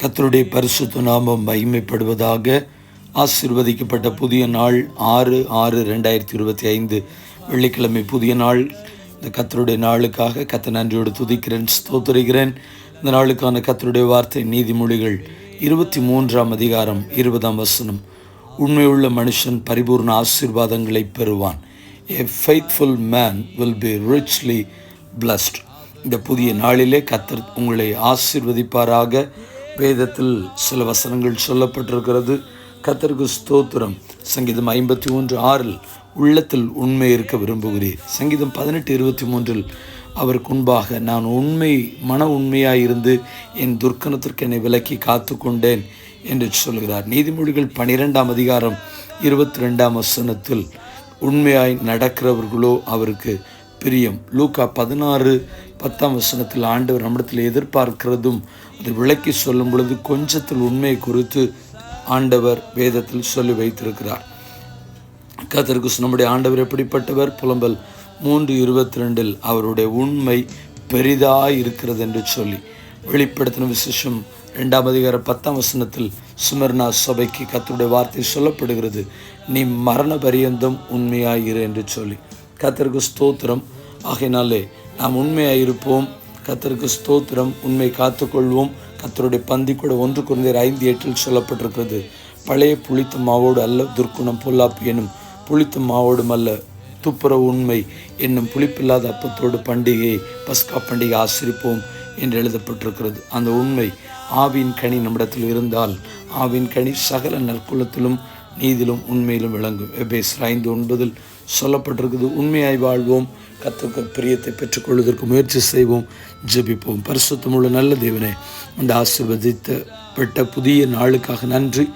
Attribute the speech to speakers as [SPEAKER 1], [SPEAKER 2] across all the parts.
[SPEAKER 1] கத்தருடைய பரிசுத்த நாமம் மகிமைப்படுவதாக ஆசிர்வதிக்கப்பட்ட புதிய நாள் ஆறு ஆறு ரெண்டாயிரத்தி இருபத்தி ஐந்து வெள்ளிக்கிழமை புதிய நாள். இந்த கத்தருடைய நாளுக்காக கத்த நன்றியோடு துதிக்கிறேன் ஸ்தோத்தரிக்கிறேன். இந்த நாளுக்கான கத்தருடைய வார்த்தை நீதிமொழிகள் இருபத்தி மூன்றாம் அதிகாரம் இருபதாம் வசனம். உண்மையுள்ள மனுஷன் பரிபூர்ண ஆசீர்வாதங்களை பெறுவான். A faithful man will be richly blessed இந்த புதிய நாளிலே கத்தர் உங்களை ஆசிர்வதிப்பாராக. வேதத்தில் சில வசனங்கள் சொல்லப்பட்டிருக்கிறது. கத்தருக்கு ஸ்தோத்திரம். சங்கீதம் ஐம்பத்தி மூன்று ஆறில் உள்ளத்தில் உண்மை இருக்க விரும்புகிறேன் சங்கீதம் பதினெட்டு இருபத்தி மூன்றில் அவருக்கு முன்பாக நான் உண்மை மன உண்மையாயிருந்து என் துர்க்கணத்திற்கு என்னை விலக்கி காத்து கொண்டேன் என்று சொல்கிறார். நீதிமொழிகள் பனிரெண்டாம் அதிகாரம் இருபத்தி ரெண்டாம் வசனத்தில் உண்மையாய் நடக்கிறவர்களோ அவருக்கு பிரியம். லூக்கா பதினாறு பத்தாம் வசனத்தில் ஆண்டவர் நம்மிடத்தில் எதிர்பார்க்கிறதும் அதை விளக்கி சொல்லும் பொழுது கொஞ்சத்தில் உண்மை குறித்து ஆண்டவர் வேதத்தில் சொல்லி வைத்திருக்கிறார். கத்திற்கு நம்முடைய ஆண்டவர் எப்படிப்பட்டவர்? புலம்பல் மூன்று இருபத்தி ரெண்டில் அவருடைய உண்மை பெரிதாக இருக்கிறது என்று சொல்லி. வெளிப்படுத்தின விசேஷம் ரெண்டாம் அதிகார பத்தாம் வசனத்தில் சுமர்னா சபைக்கு கத்தருடைய வார்த்தை சொல்லப்படுகிறது. நீ மரண பரியந்தம் உண்மையாயிரு என்று சொல்லி. கத்தருக்கு ஸ்தோத்திரம். ஆகையினாலே நாம் உண்மையாக இருப்போம் கத்தருக்கு ஸ்தோத்திரம். உண்மை காத்துக்கொள்வோம். கத்தருடைய பந்தி கூட ஒன்று குறைந்தர் ஐந்து எட்டில் சொல்லப்பட்டிருக்கிறது. பழைய புளித்த மாவோடு அல்ல துர்க்குணம் பொல்லாப்பு எனும் புளித்த மாவோடும் அல்ல துப்புரவு உண்மை என்னும் புளிப்பில்லாத அப்பத்தோடு பண்டிகையை பஸ்கா பண்டிகை ஆசிரிப்போம் என்று எழுதப்பட்டிருக்கிறது. அந்த உண்மை ஆவின் கனி நம்மிடத்தில் இருந்தால் ஆவின் கனி சகல நற்குலத்திலும் நீதிலும் உண்மையிலும் விளங்கும். எபேசர் ஐந்து ஒன்பதில் சொல்லப்பட்டிருக்குது உண்மையாய் வாழ்வோம் கத்துக்கு பிரியத்தை பெற்றுக்கொள்வதற்கு முயற்சி செய்வோம் ஜெபிப்போம். பரிசுத்தமுள்ள நல்ல தேவனே அந்த ஆசிர்வதித்தப்பட்ட புதிய நாளுக்காக நன்றி.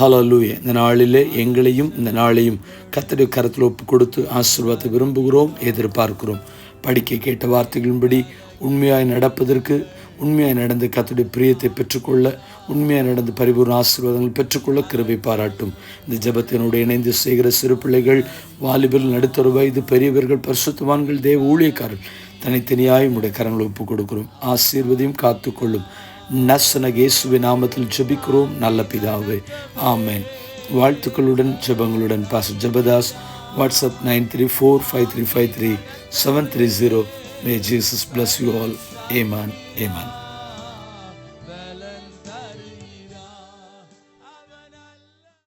[SPEAKER 1] ஹலலூய இந்த நாளிலே எங்களையும் இந்த நாளையும் கத்தடி கரத்தில் ஒப்பு கொடுத்து ஆசீர்வாதத்தை விரும்புகிறோம் எதிர்பார்க்கிறோம். படிக்க கேட்ட வார்த்தைகளின்படி உண்மையாய் நடப்பதற்கு உண்மையாய் நடந்து கத்துடைய பிரியத்தை பெற்றுக்கொள்ள உண்மையாக நடந்து பரிபூர்ண ஆசீர்வாதங்கள் பெற்றுக்கொள்ள கிருபை பாராட்டும். இந்த ஜபத்தினோடு இணைந்து செய்கிற சிறு பிள்ளைகள் வாலிபர்கள் நடுத்தர வயது பெரியவர்கள் பரிசுத்தவான்கள் தேவ ஊழியக்காரர்கள் தனித்தனியாய் உடைய கரங்களை ஒப்பு கொடுக்கிறோம். ஆசீர்வதியும் காத்துக்கொள்ளும். நசன இயேசுவின் நாமத்தில் ஜெபிக்கிறோம். நல்ல பிதாவே. ஆமேன். வாழ்த்துக்களுடன் ஜெபங்களுடன் pass Jabadas. WhatsApp nine three four five three five three seven three zero. May Jesus bless you all Heman Heman